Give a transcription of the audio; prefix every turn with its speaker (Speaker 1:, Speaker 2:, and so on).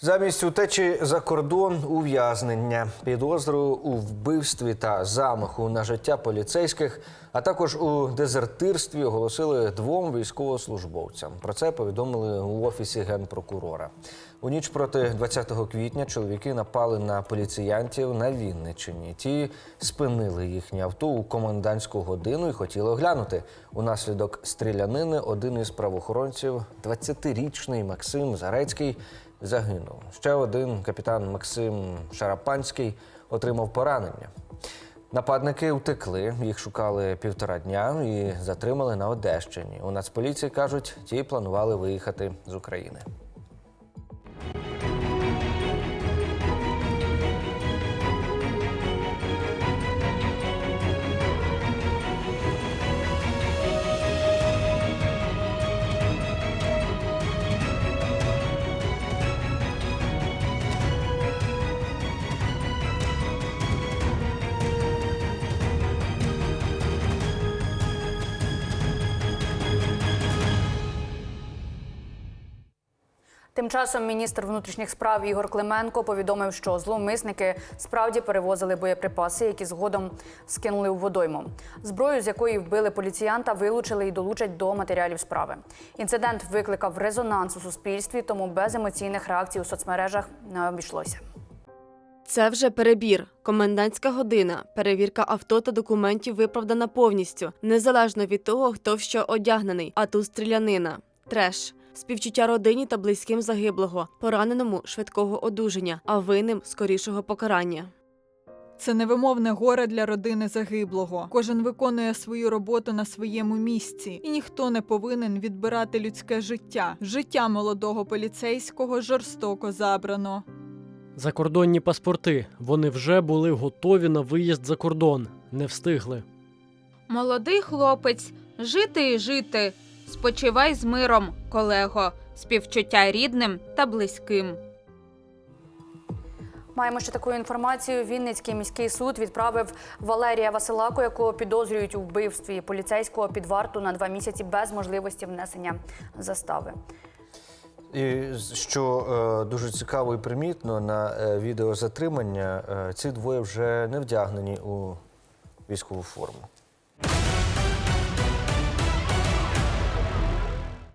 Speaker 1: Замість утечі за кордон ув'язнення, підозру у вбивстві та замаху на життя поліцейських, а також у дезертирстві оголосили двом військовослужбовцям. Про це повідомили у офісі генпрокурора. У ніч проти 20 квітня чоловіки напали на поліціянтів на Вінниччині. Ті спинили їхнє авто у комендантську годину і хотіли оглянути. Унаслідок стрілянини один із правоохоронців, 20-річний Максим Зарецький, загинув. Ще один капітан Максим Шарапанський отримав поранення. Нападники втекли, їх шукали півтора дня і затримали на Одещині. У Нацполіції кажуть, ті планували виїхати з України.
Speaker 2: Тим часом міністр внутрішніх справ Ігор Клименко повідомив, що зловмисники справді перевозили боєприпаси, які згодом скинули у водойму. Зброю, з якої вбили поліціянта, вилучили і долучать до матеріалів справи. Інцидент викликав резонанс у суспільстві, тому без емоційних реакцій у соцмережах не обійшлося.
Speaker 3: Це вже перебір. Комендантська година. Перевірка авто та документів виправдана повністю, незалежно від того, хто в що одягнений. А тут стрілянина. Треш. Співчуття родині та близьким загиблого, пораненому швидкого одужання, а винним скорішого покарання.
Speaker 4: Це невимовне горе для родини загиблого. Кожен виконує свою роботу на своєму місці, і ніхто не повинен відбирати людське життя. Життя молодого поліцейського жорстоко забрано.
Speaker 5: Закордонні паспорти. Вони вже були готові на виїзд за кордон. Не встигли.
Speaker 6: Молодий хлопець, жити і жити. Спочивай з миром, колего, співчуття рідним та близьким.
Speaker 2: Маємо ще таку інформацію. Вінницький міський суд відправив Валерія Василаку, якого підозрюють у вбивстві поліцейського під варту на два місяці без можливості внесення застави.
Speaker 1: І що е, дуже цікаво і примітно, на е, відео затримання е, ці двоє вже не вдягнені у військову форму.